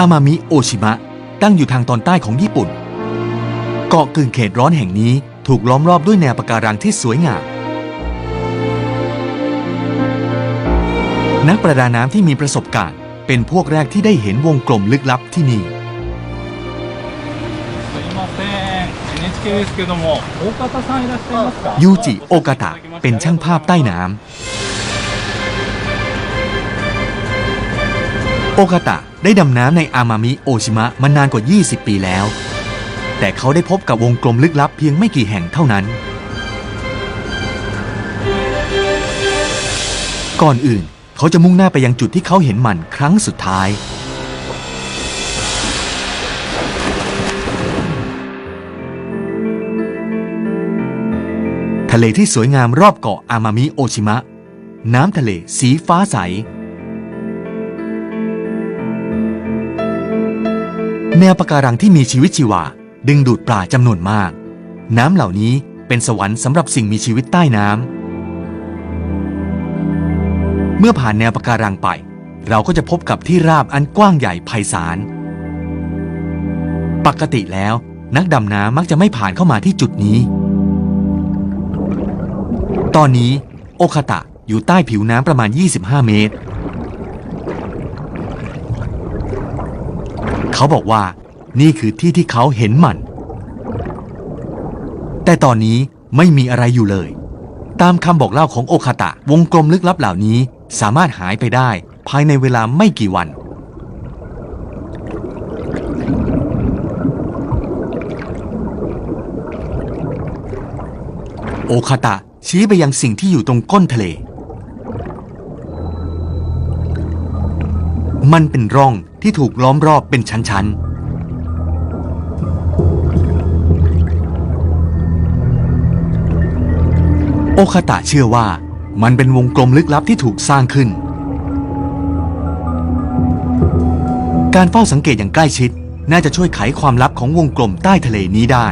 อามามิโอชิมะ ตั้งอยู่ทางตอนใต้ของญี่ปุ่น เกาะกึ่งเขตร้อนแห่งนี้ถูกล้อมรอบด้วยแนวปะการังที่สวยงาม นักประดาน้ำที่มีประสบการณ์ เป็นพวกแรกที่ได้เห็นวงกลมลึกลับที่นี่ยูจิโอกาตะเป็นช่างภาพใต้น้ำ โอกาตะได้ดำน้ำในอามามิโอชิมะมานานกว่า 20 ปีแล้ว แต่เขาได้พบกับวงกลมลึกลับเพียงไม่กี่แห่งเท่านั้น ก่อนอื่นเขาจะมุ่งหน้าไปยังจุดที่เขาเห็นมันครั้งสุดท้าย ทะเลที่สวยงามรอบเกาะอามามิโอชิมะ น้ำทะเลสีฟ้าใส แนวปะการังที่มีชีวิตชีวา ดึงดูดปลาจำนวนมาก น้ำเหล่านี้เป็นสวรรค์สำหรับสิ่งมีชีวิตใต้น้ำ เมื่อผ่านแนวปะการังไป เราก็จะพบกับที่ราบอันกว้างใหญ่ไพศาล ปกติแล้วนักดำน้ำมักจะไม่ผ่านเข้ามาที่จุดนี้ ตอนนี้โอคาตะอยู่ใต้ผิวน้ำประมาณ 25 เมตร เขาบอกว่านี่คือที่ที่เขาเห็นมัน แต่ตอนนี้ไม่มีอะไรอยู่เลย ตามคำบอกเล่าของโอคาตะ วงกลมลึกลับเหล่านี้สามารถหายไปได้ ภายในเวลาไม่กี่วัน โอคาตะชี้ไปยังสิ่งที่อยู่ตรงก้นทะเล มันเป็นร่อง ที่ถูกล้อมรอบเป็นชั้นๆโอคาตะเชื่อว่ามันเป็นวงกลมลึกลับที่ถูกสร้างขึ้น การเฝ้าสังเกตอย่างใกล้ชิด น่าจะช่วยไขความลับของวงกลมใต้ทะเลนี้ได้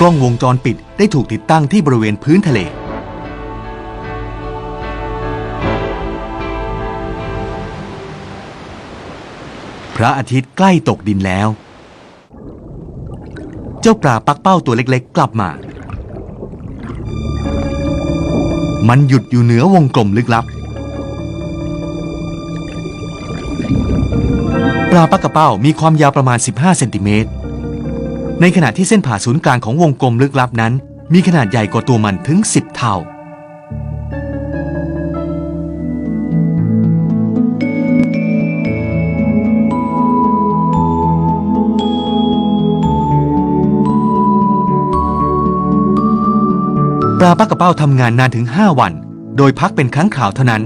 กล้องวงจรปิดได้ถูกติดตั้งที่บริเวณพื้นทะเล พระอาทิตย์ใกล้ตกดินแล้ว เจ้าปลาปักเป้าตัวเล็กๆ กลับมา มันหยุดอยู่เหนือวงกลมลึกลับ ปลาปักกระเป้ามีความยาวประมาณ 15 เซนติเมตร ในขณะที่เส้นผ่าศูนย์กลางของวงกลมลึกลับนั้น มีขนาดใหญ่กว่าตัวมันถึง 10 เท่า ปลาปักกระเป้าทำงานนานถึง 5 วัน โดยพักเป็นครั้งคราวเท่านั้น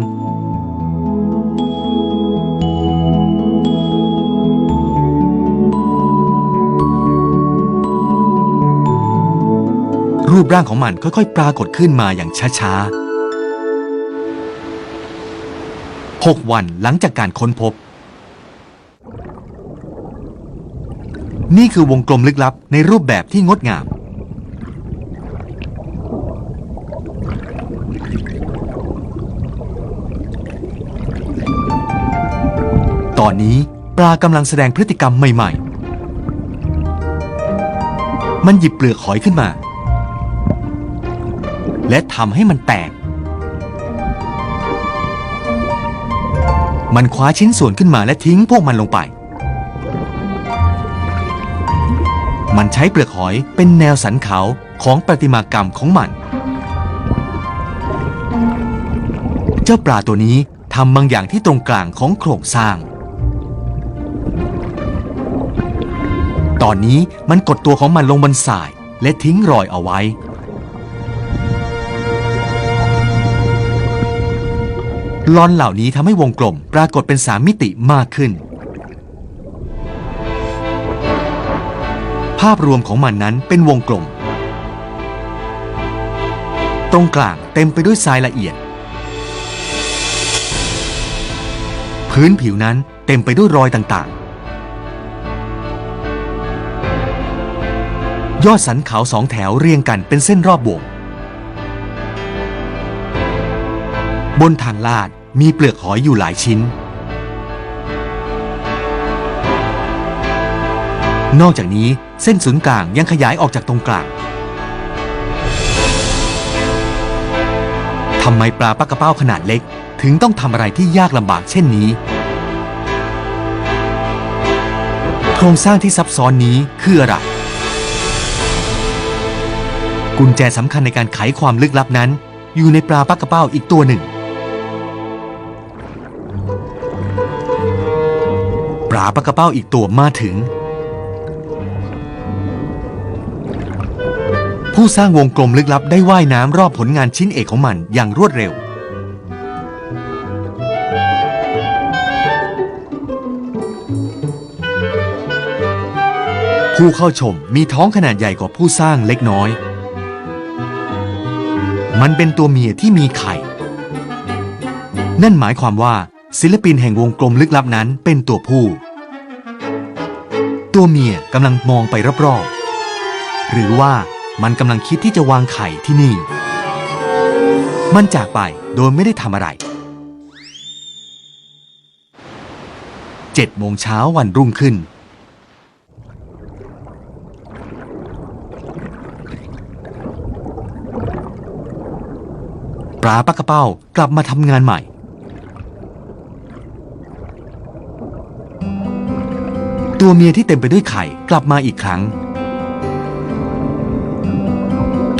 รูปร่างของมันค่อยๆ ปรากฏขึ้นมาอย่างช้าๆ 6 วันหลังจากการค้นพบ นี่คือวงกลมลึกลับในรูปแบบที่งดงาม ตอนนี้ปลากำลังแสดงพฤติกรรมใหม่ ๆ มันหยิบเปลือกหอยขึ้นมา และทำให้มันแตก มันคว้าชิ้นส่วนขึ้นมาและทิ้งพวกมันลงไป มันใช้เปลือกหอยเป็นแนวสันเขาของประติมากรรมของมัน เจ้าปลาตัวนี้ทำบางอย่างที่ตรงกลางของโครงสร้าง ตอนนี้มันกดตัวของมันลงบนสาย และทิ้งรอยเอาไว้ ลอนเหล่านี้ทำให้วงกลมปรากฏเป็นสามมิติมากขึ้น ภาพรวมของมันนั้นเป็นวงกลม ตรงกลางเต็มไปด้วยทรายละเอียด พื้นผิวนั้นเต็มไปด้วยรอยต่างๆ ยอดสันเขาสองแถวเรียงกันเป็นเส้นรอบวงบนทางลาดมีเปลือกหอยอยู่หลายชิ้น นอกจากนี้เส้นศูนย์กลางยังขยายออกจากตรงกลางทำไมปลาปักกระเป้าขนาดเล็ก ถึงต้องทำอะไรที่ยากลำบากเช่นนี้ โครงสร้างที่ซับซ้อนนี้คืออะไร กุญแจสำคัญในการไขความลึกลับนั้น อยู่ในปลาปักกระเป้าอีกตัวหนึ่ง ปลาปักกระเป้าอีกตัวมาถึง ผู้สร้างวงกลมลึกลับได้ว่ายน้ำรอบผลงานชิ้นเอกของมันอย่างรวดเร็วผู้เข้าชมมีท้องขนาดใหญ่กว่าผู้สร้างเล็กน้อย มันเป็นตัวเมียที่มีไข่ นั่นหมายความว่าศิลปินแห่งวงกลมลึกลับนั้นเป็นตัวผู้ ตัวเมียกำลังมองไปรอบๆ หรือว่ามันกำลังคิดที่จะวางไข่ที่นี่ มันจากไปโดยไม่ได้ทำอะไรเจ็ดโมงเช้าวันรุ่งขึ้น ปลาปักกระเป้ากลับมาทำงานใหม่ ตัวเมียที่เต็มไปด้วยไข่กลับมาอีกครั้ง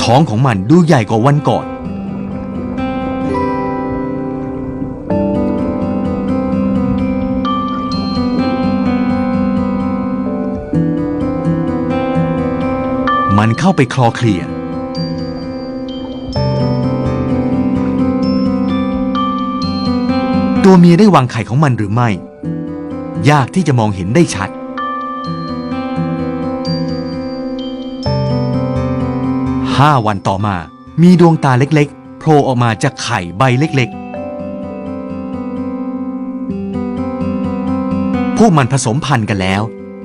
ท้องของมันดูใหญ่กว่าวันก่อนมันเข้าไปคลอเคลีย ตัวเมียได้วางไข่ของมันหรือไม่ ยากที่จะมองเห็นได้ชัด ห้าวันต่อมา มีดวงตาเล็กๆ โผล่ออกมาจากไข่ใบเล็กๆ พวกมันผสมพันธุ์กันแล้ว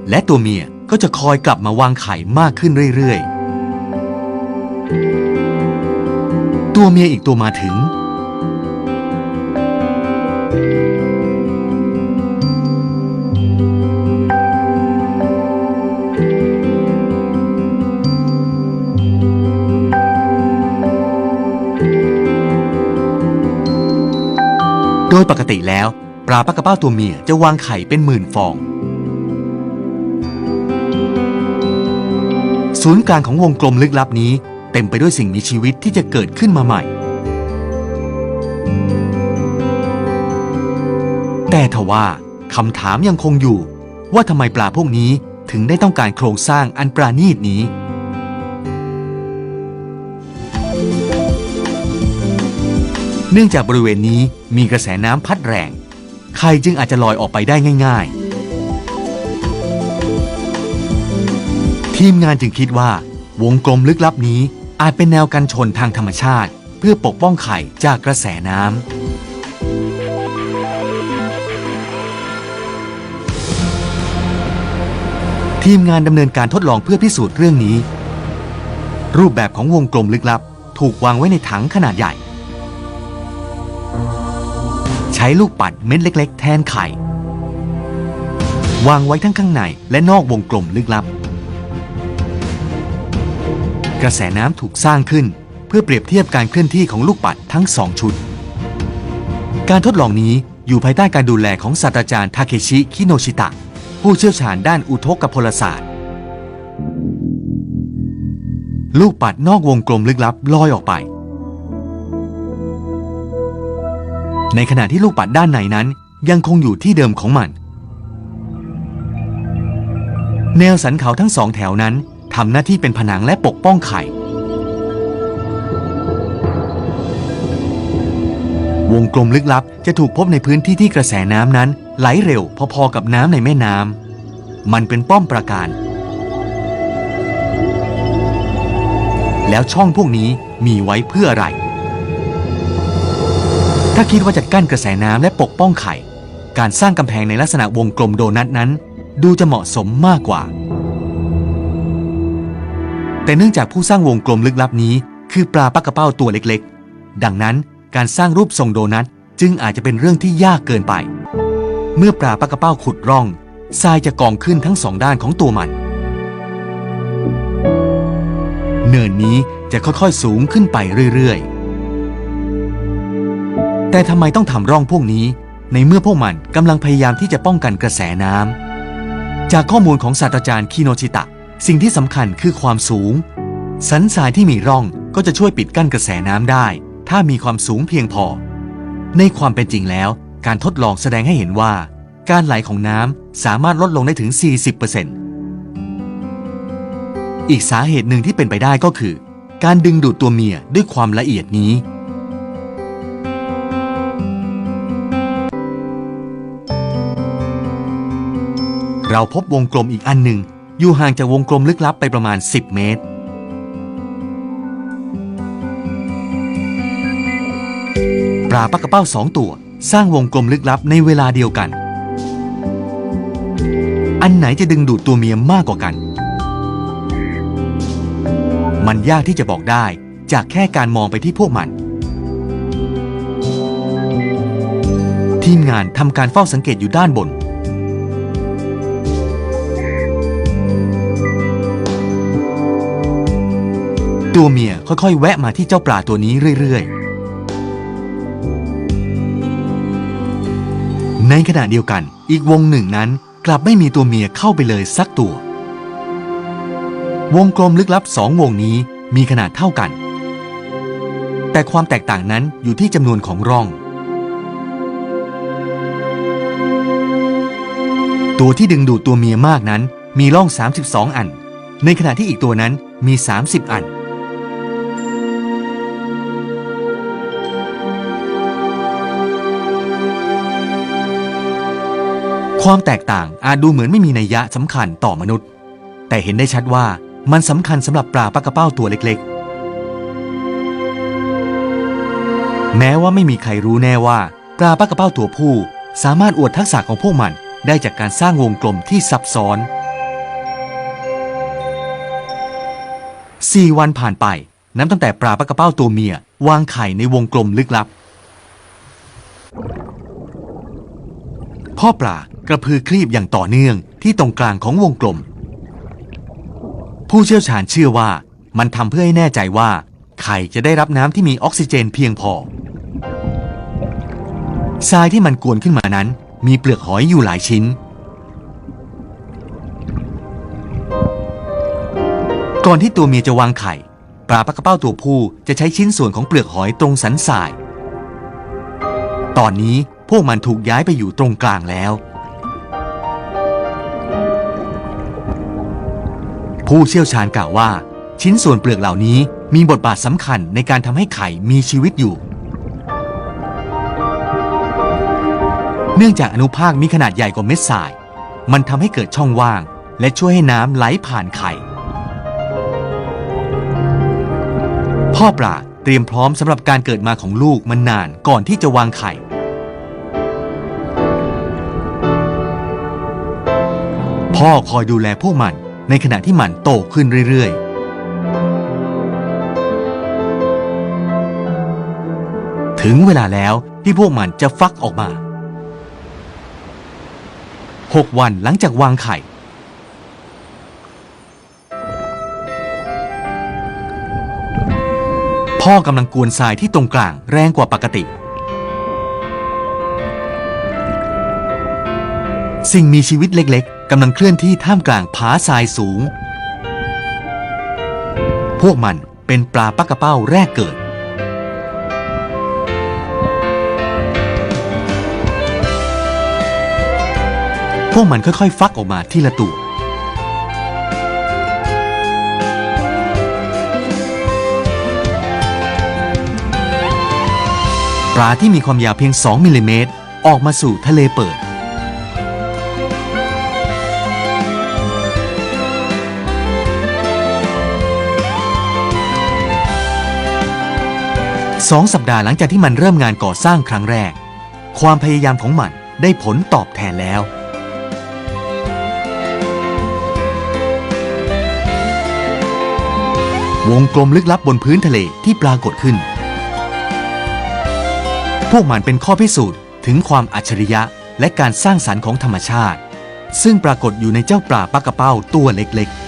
และตัวเมียก็จะคอยกลับมาวางไข่มากขึ้นเรื่อยๆ ตัวเมียอีกตัวมาถึง ยปกติแล้ว ปลาปักกระเป้าตัวเมียจะวางไข่เป็นหมื่นฟอง ศูนย์กลางของวงกลมลึกลับนี้ เต็มไปด้วยสิ่งมีชีวิตที่จะเกิดขึ้นมาใหม่ แต่ทว่าคำถามยังคงอยู่ ว่าทำไมปลาพวกนี้ถึงได้ต้องการโครงสร้างอันปราณีตนี้ เนื่องจากบริเวณนี้มีกระแสน้ำพัดแรง ไข่จึงอาจจะลอยออกไปได้ง่าย ๆ ทีมงานจึงคิดว่า วงกลมลึกลับนี้อาจเป็นแนวกันชนทางธรรมชาติ เพื่อปกป้องไข่จากกระแสน้ำทีมงานดำเนินการทดลองเพื่อพิสูจน์เรื่องนี้ รูปแบบของวงกลมลึกลับ ถูกวางไว้ในถังขนาดใหญ่ ช้ลูกปัดเม็ดเล็ก ๆ แทนไข่ วางไว้ทั้งข้างในและนอกวงกลมลึกลับ กระแสน้ำถูกสร้างขึ้น เพื่อเปรียบเทียบการเคลื่อนที่ของลูกปัดทั้งสองชุด การทดลองนี้อยู่ภายใต้การดูแลของศาสตราจารย์ทาเคชิ คิโนชิตะ ผู้เชี่ยวชาญด้านอุทกพลศาสตร์ ลูกปัดนอกวงกลมลึกลับลอยออกไป ในขณะที่ลูกปัดด้านในนั้น ยังคงอยู่ที่เดิมของมัน แนวสันเขาทั้งสองแถวนั้นทำหน้าที่เป็นผนังและปกป้องไข่ วงกลมลึกลับจะถูกพบในพื้นที่ที่กระแสน้ำนั้น ไหลเร็วพอๆกับน้ำในแม่น้ำมันเป็นป้อมปราการ แล้วช่องพวกนี้มีไว้เพื่ออะไร ถ้าคิดว่าจะกั้นกระแสน้ำและปกป้องไข่ การสร้างกำแพงในลักษณะวงกลมโดนัทนั้น ดูจะเหมาะสมมากกว่า แต่เนื่องจากผู้สร้างวงกลมลึกลับนี้ คือปลาปักกระเป้าตัวเล็กๆ ดังนั้นการสร้างรูปทรงโดนัทจึงอาจจะเป็นเรื่องที่ยากเกินไป เมื่อปลาปักกระเป้าขุดร่องทรายจะกองขึ้นทั้งสองด้านของตัวมัน เนินนี้จะค่อยๆสูงขึ้นไปเรื่อยๆ แต่ทำไมต้องทำร่องพวกนี้ ในเมื่อพวกมันกำลังพยายามที่จะป้องกันกระแสน้ำจากข้อมูลของศาสตราจารย์คิโนชิตะ สิ่งที่สำคัญคือความสูง สันทรายที่มีร่องก็จะช่วยปิดกั้นกระแสน้ำได้ ถ้ามีความสูงเพียงพอ ในความเป็นจริงแล้ว การทดลองแสดงให้เห็นว่า การไหลของน้ำสามารถลดลงได้ถึง 40%อีกสาเหตุหนึ่งที่เป็นไปได้ก็คือ การดึงดูดตัวเมียด้วยความละเอียดนี้ เราพบวงกลมอีกอันหนึ่ง อยู่ห่างจากวงกลมลึกลับไปประมาณ 10 เมตร ปลาปักกระเป้าสองตัว สร้างวงกลมลึกลับในเวลาเดียวกัน อันไหนจะดึงดูดตัวเมียมากกว่ากัน มันยากที่จะบอกได้จากแค่การมองไปที่พวกมัน ทีมงานทำการเฝ้าสังเกตอยู่ด้านบน ตัวเมียค่อยๆ แวะมาที่เจ้าปลาตัวนี้เรื่อยๆ ในขณะเดียวกัน อีกวงหนึ่งนั้นกลับไม่มีตัวเมียเข้าไปเลยสักตัว วงกลมลึกลับสองวงนี้มีขนาดเท่ากัน แต่ความแตกต่างนั้นอยู่ที่จำนวนของร่อง ตัวที่ดึงดูดตัวเมียมากนั้นมีร่อง 32 อัน ในขณะที่อีกตัวนั้นมี 30 อัน ความแตกต่างอาจดูเหมือนไม่มีนัยยะสำคัญต่อมนุษย์ แต่เห็นได้ชัดว่ามันสำคัญสำหรับปลาปลากระเป้าตัวเล็กๆ แม้ว่าไม่มีใครรู้แน่ว่า ปลาปลากระเป้าตัวผู้ สามารถอวดทักษะของพวกมันได้จากการสร้างวงกลมที่ซับซ้อน 4 วันผ่านไป นับตั้งแต่ปลาปลากระเป้าตัวเมียวางไข่ในวงกลมลึกลับ พ่อปลากระพือคลีบอย่างต่อเนื่องที่ตรงกลางของวงกลม ผู้เชี่ยวชาญเชื่อว่ามันทำเพื่อให้แน่ใจว่า ไข่จะได้รับน้ำที่มีออกซิเจนเพียงพอทรายที่มันกวนขึ้นมานั้น มีเปลือกหอยอยู่หลายชิ้น ก่อนที่ตัวเมียจะวางไข่ ปลาปลากระเป้าตัวผู้จะใช้ชิ้นส่วนของเปลือกหอยตรงสันทราย ตอนนี้ พวกมันถูกย้ายไปอยู่ตรงกลางแล้ว ผู้เชี่ยวชาญกล่าวว่า ชิ้นส่วนเปลือกเหล่านี้มีบทบาทสำคัญในการทำให้ไข่มีชีวิตอยู่ เนื่องจากอนุภาคมีขนาดใหญ่กว่าเม็ดทราย มันทำให้เกิดช่องว่าง และช่วยให้น้ำไหลผ่านไข่ พ่อปลาเตรียมพร้อมสำหรับการเกิดมาของลูกมันนานก่อนที่จะวางไข่ พ่อคอยดูแลพวกมันในขณะที่มันโตขึ้นเรื่อย ๆถึงเวลาแล้วที่พวกมันจะฟักออกมา 6 วันหลังจากวางไข่ พ่อกำลังกวนทรายที่ตรงกลางแรงกว่าปกติ สิ่งมีชีวิตเล็กๆกำลังเคลื่อนที่ท่ามกลางผาทรายสูง พวกมันเป็นปลาปักกระเป้าแรกเกิด พวกมันค่อยๆ ฟักออกมาทีละตัว ปลาที่มีความยาวเพียง 2 มิลลิเมตรออกมาสู่ทะเลเปิด สองสัปดาห์หลังจากที่มันเริ่มงานก่อสร้างครั้งแรก ความพยายามของมันได้ผลตอบแทนแล้ว วงกลมลึกลับบนพื้นทะเลที่ปรากฏขึ้น พวกมันเป็นข้อพิสูจน์ถึงความอัจฉริยะและการสร้างสรรค์ของธรรมชาติ ซึ่งปรากฏอยู่ในเจ้าปลาปักกระเป้าตัวเล็กๆ